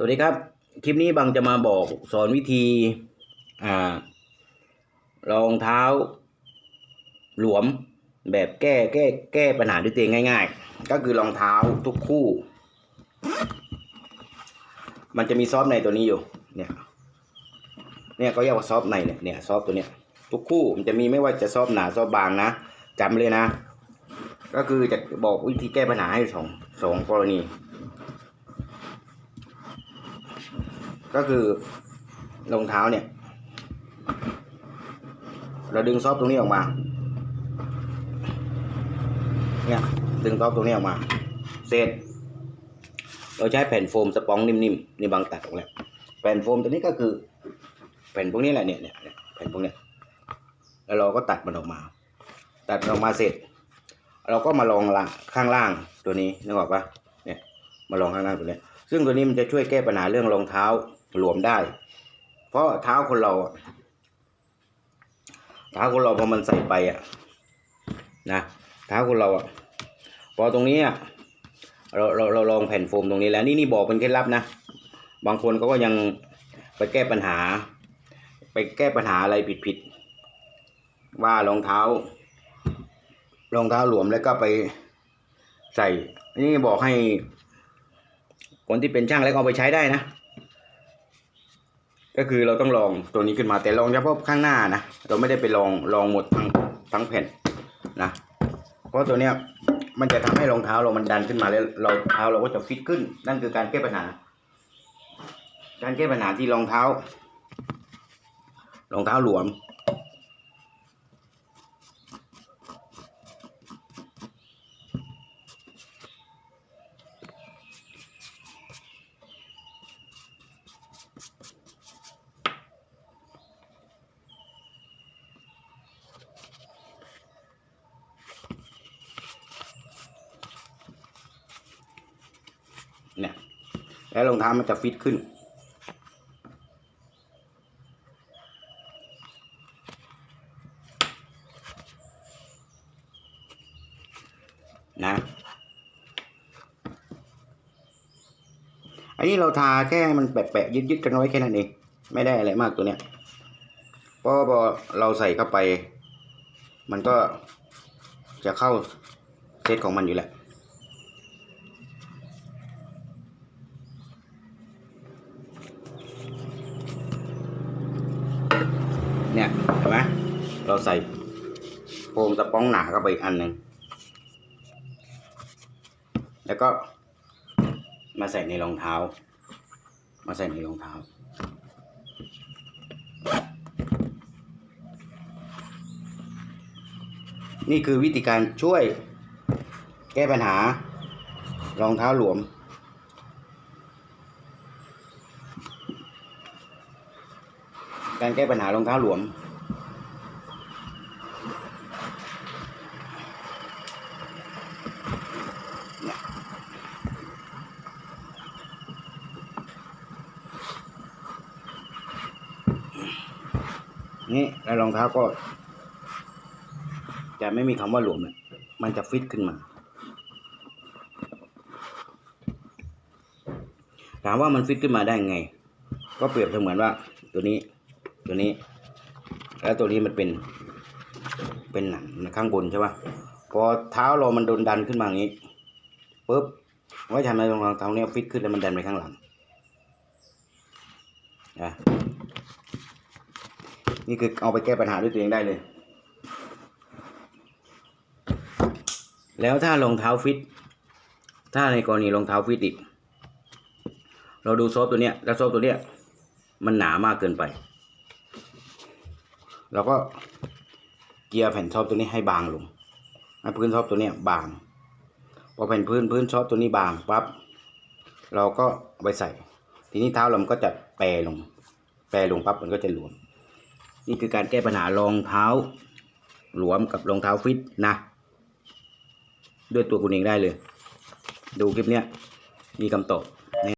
สวัสดีครับ คลิปนี้บังจะมาบอกสอนวิธีอ่ารองเท้า หลวมแบบแก้แก้แก้ปัญหาด้วยตัวเองง่าย ๆ ก็คือรองเท้าทุกคู่ มันจะมีซอฟในตัวนี้อยู่ เนี่ยเนี่ยก็เรียกว่าซอฟในเนี่ยเนี่ยซอฟตัวเนี้ยทุกคู่มันจะมีไม่ว่าจะซอฟหนาซอฟบางนะจำเลยนะ ก็คือจะบอกวิธีแก้ปัญหาให้สองสองกรณี ก็คือรองเท้าเนี่ย เราดึงซอฟตรงนี้ออกมา เนี่ยดึงซอฟตรงนี้ออกมา เสร็จ เราใช้แผ่นโฟมสปองนิ่มๆนี่บางตัดออกแล้วแผ่นโฟมตัวนี้ก็คือแผ่นพวกนี้แหละเนี่ยเนี่ยแผ่นพวกเนี้ยแล้วเราก็ตัดมันออกมา ตัดมันออกมาเสร็จ เราก็มาลองละข้างล่างตัวนี้นึกออกปะเนี่ยมาลองข้างล่างตัวนี้ยซึ่งตัวนี้มันจะช่วยแก้ปัญหาเรื่องรองเท้า หลวมได้ เพราะเท้าคนเราเท้าคนเราพอมันใส่ไปอะนะเท้าคนเราอะพอตรงนี้อะเราเราเราลองแผ่นโฟมตรงนี้แล้ว นี่นี่บอกเป็นเคล็ดลับนะ บางคนเขาก็ยังไปแก้ปัญหา ไปแก้ปัญหาอะไรผิดผิดว่ารองเท้ารองเท้าหลวมแล้วก็ไปใส่ นี่บอกให้ คนที่เป็นช่างแล้วก็เอาไปใช้ได้นะ ก็คือเราต้องลองตัวนี้ขึ้นมาแต่ลองเฉพาะข้างหน้านะเราไม่ได้ไปลองลองหมดทั้งทั้งแผ่นนะเพราะตัวเนี้ยมันจะทำให้รองเท้าเรามันดันขึ้นมาแล้วเราเท้าเราก็จะฟิตขึ้น นั่นคือการแก้ปัญหา การแก้ปัญหาที่รองเท้ารองเท้าหลวม เนี่ย แล้วรองเท้ามันจะฟิตขึ้น นะ อันนี้เราทาแค่มันแปะๆยึดๆกันไว้แค่นั้นเอง ไม่ได้อะไรมากตัวเนี้ยเพราะพอเราใส่เข้าไป มันก็จะเข้าเซตของมันอยู่แหละ เนี่ยเห็นไหมเราใส่โฟมสปองหนาเข้าไปอีกอันหนึ่งแล้วก็มาใส่ในรองเท้า มาใส่ในรองเท้า นี่คือวิธีการช่วยแก้ปัญหารองเท้าหลวม การแก้ปัญหารองเท้าหลวม นี่แล้วรองเท้าก็ จะไม่มีคำว่าหลวมเลยมันจะฟิตขึ้นมา ถามว่ามันฟิตขึ้นมาได้ไง ก็เปรียบเสมือนว่าตัวนี้ ตัวนี้ แล้วตัวนี้มันเป็น เป็นหนังข้างบนใช่ปะพอเท้าเรามันโดนดันขึ้นมาอย่างนี้ปุ๊บว่าทำให้รองเท้าเนี้ยฟิตขึ้นแล้วมันดันไปข้างหลังนะนี่คือเอาไปแก้ปัญหาด้วยตัวเองได้เลย แล้วถ้ารองเท้าฟิต ถ้าในกรณีรองเท้าฟิตอีก เราดูโซฟตัวเนี้ยแล้วโซฟตัวเนี้ยมันหนามากเกินไป เราก็เกียร์แผ่นท็อปตัวนี้ให้บางลงให้พื้นท็อปตัวเนี้ยบาง พอแผ่นพื้นพื้นท็อปตัวนี้บางปั๊บเราก็ไปใส่ ทีนี้เท้าเราก็จะแปรลง แปรลงปั๊บมันก็จะหลวม นี่คือการแก้ปัญหารองเท้า หลวมกับรองเท้าฟิตนะ ด้วยตัวคุณเองได้เลย ดูคลิปเนี้ยมีคำตอบ